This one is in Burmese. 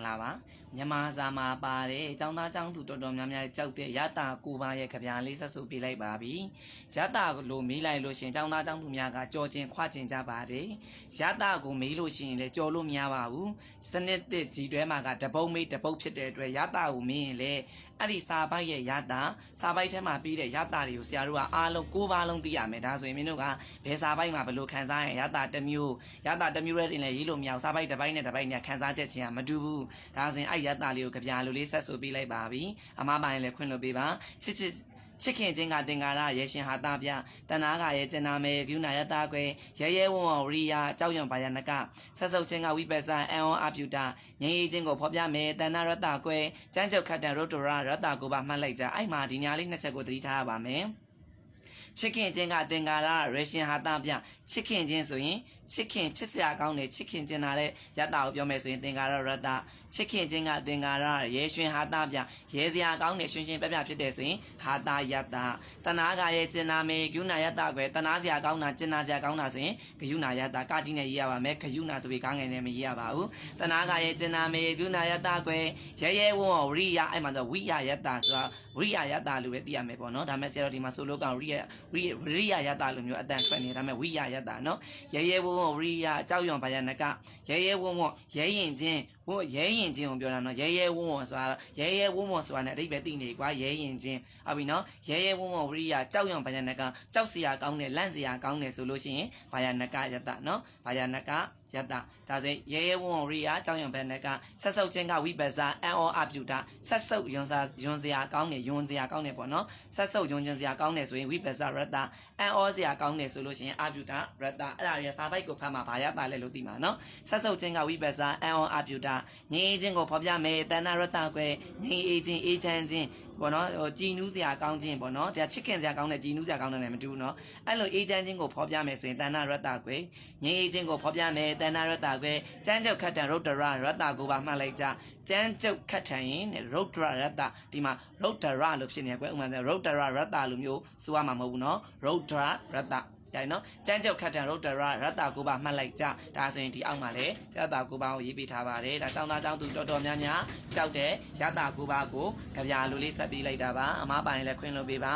င်္ဂလာပါမြန်မာစာမှာပါတယ်ចောင်းသားចောင်းသူတော်တော်များများကြောက်တဲ့ရတာကိုပါရဲ့ကြပြာလေးဆက်စုပေးလိုက်ပါပြီရတာကိုမေးလိုက်လို့ရှရင်ចောင်းသားចောင်းသူများကကြော်ကျင်ခွကျင်ကြပါတယ်ရတာကိုမေးလို့ရှရင်လည်းကြော်လို့မရပါဘူးစနစ်တစ်ကြီးတွဲမှာကတပုံးမေးတပုတ်ဖြစ်တဲ့အတွက်ရတာကိုမေးရင်လည်း အဲ့ဒီစာပိုက်ရဲ့ရတာစာပိုက်ထဲမှာပြီးတဲ့ရတာတွေကိုဆရာတို့ကအားလုံးကိုးပါလုံးသိရမယ်ဒါဆိုရင်မင်းတို့ကဘယ်စာပိုက်မှာဘယ်လိုခန်းစားရင်ရတာတစ်မျိုးရတာတစ်မျိုးရဲ့တင်လည်းရေးလို့မရအောင်စာပိုက်တစ်ပိုင်းနဲ့တစ်ပိုင်းနဲ့ခန်းစားချက်ချင်းကမတူဘူးဒါဆိုရင်အဲ့ရတာလေးကိုကြပြလိုလေးဆက်ဆိုပေးလိုက်ပါပြီအမားပိုင်းလည်းခွင့်လွှတ်ပေးပါချစ်ချစ် ချစ်ခင်ချင်းကတင်္ကာရရေရှင်ဟာတာပြတဏှာကရဲ့ကျင်နာမေဂုဏယတာကွယ်ရဲရဲဝံ့ဝံ့ရိယာကြောက်ရွံဘာယနကဆက်ဆုပ်ချင်းကဝိပဿနာအံဩအပြုတာငြိမ်းချင်းကိုဖော်ပြမယ်တဏှာရတကွယ်ကျမ်းချုပ်ခတ်တန်ရုတ်တရရတကိုပါမှတ်လိုက်ကြအဲ့မှာဒီညာလေးနှစ်ချက်ကိုသတိထားရပါမယ်ချစ်ခင်ချင်းကတင်္ကာရရေရှင်ဟာတာပြချစ်ခင်ချင်းဆိုရင် ချစ်ခင်ချစ်စရာကောင်းတယ်ချစ်ခင်ချင်းတာတဲ့ယတကိုပြောမယ်ဆိုရင်တင်္ကာရရတချစ်ခင်ချင်းကတင်္ကာရရေရှင်ဟာတာပြရဲစရာကောင်းတယ်ရှင်ရှင်ပြပြဖြစ်တယ်ဆိုရင်ဟာတာယတတဏှာကရဲ့ကျင်နာမေဂုဏယတကွယ်တဏှာစရာကောင်းတာကျင်နာစရာကောင်းတာဆိုရင်ဂယုဏယတကတိနဲ့ရေးရပါမယ်ဂယုဏဆိုပြီးကောင်းငယ်နဲ့မရေးရပါဘူးတဏှာကရဲ့ကျင်နာမေဂုဏယတကွယ်ရဲရဲဝံ့ဝရိယအဲ့မှာဆိုဝိယယတဆိုတာဝရိယယတလို့ပဲသိရမယ်ပေါ့နော်ဒါမဲ့ဆရာတော်ဒီမှာဆိုလို့ကဝိယဝိဝရိယယတလို့မျိုးအတန်ထွက်နေဒါမဲ့ဝိယယတနော်ရဲရဲဝံ့ဝဝရိယအကြောက်ရွံဘာယနကရဲရဲဝံ့ဝံ့ရဲရင်ချင်းဝံ့ရဲရင်ချင်းကိုပြောတာနော်ရဲရဲဝံ့ဝံ့ဆိုတာရဲရဲဝံ့ဝံ့ဆိုတာ ਨੇ အဓိပ္ပာယ်သိနေကွာရဲရင်ချင်းဟုတ်ပြီနော်ရဲရဲဝံ့ဝံ့ဝရိယကြောက်ရွံဘာယနကကြောက်စရာကောင်းတယ်လန့်စရာကောင်းတယ်ဆိုလို့ရှိရင်ဘာယနကယတနော်ဘာယနက ယတဒါဆိုရင်ရဲရဲဝံ့ဝံ့ရိယာကြောင်းရုံဘက်နဲ့ကဆက်ဆုပ်ချင်းကဝိပဿနာအန်အောအပြုတာဆက်ဆုပ်ယွန်စာယွန်စရာကောင်းတယ်ယွန်စရာကောင်းတယ်ပေါ့နော်ဆက်ဆုပ်ယွန်ချင်းစရာကောင်းတယ်ဆိုရင်ဝိပဿနာရတ္တအန်အောစရာကောင်းတယ်ဆိုလို့ရှိရင်အပြုတာရတ္တအဲ့ဒါတွေစာပိုက်ကိုဖတ်မှာဘာရတာလဲလို့သိမှာနော်ဆက်ဆုပ်ချင်းကဝိပဿနာအန်အောအပြုတာငြိမ်းချင်းကိုဖော်ပြမယ်တဏ္ဍရတ္တကွယ်ငြိမ်းအေးချင်းအေးချမ်းချင်း ပေါ့နော်ဟိုကြည်နူးစရာကောင်းခြင်းပေါ့နော်ဒါချစ်ခင်စရာကောင်းတဲ့ကြည်နူးစရာကောင်းတဲ့လည်းမတူဘူးနော်အဲ့လိုအေးချမ်းခြင်းကိုဖော်ပြမယ်ဆိုရင်တဏ္ဍရတ္တကွယ်ငြိမ်းအေးခြင်းကိုဖော်ပြမယ်တဏ္ဍရတ္တကွယ်ကျမ်းကျောက်ခတ်တံရုတ်တရရတ္တကိုပါမှတ်လိုက်ကြကျမ်းကျောက်ခတ်ထံရင်ရုတ်တရရတ္တဒီမှာရုတ်တရလို့ဖြစ်နေကွယ်ဥပမာရုတ်တရရတ္တလို့မျိုးဆိုရမှာမဟုတ်ဘူးနော်ရုတ်တရရတ္တ ရိုင်နော်ကျန်းကျောက်ခတ်တံရုတ်တရရတ္တာကိုပါမှတ်လိုက်ကြဒါဆိုရင်ဒီအောက်မှာလေရတ္တာကိုပါကိုရေးပေးထားပါတယ်ဒါចောင်းသားចောင်းသူတော်တော်များများကြောက်တဲ့ရတ္တာကိုပါကိုကြပြလိုလေးဆက်ပေးလိုက်တာပါအမားပိုင်လည်းခွင့်လို့ပေးပါ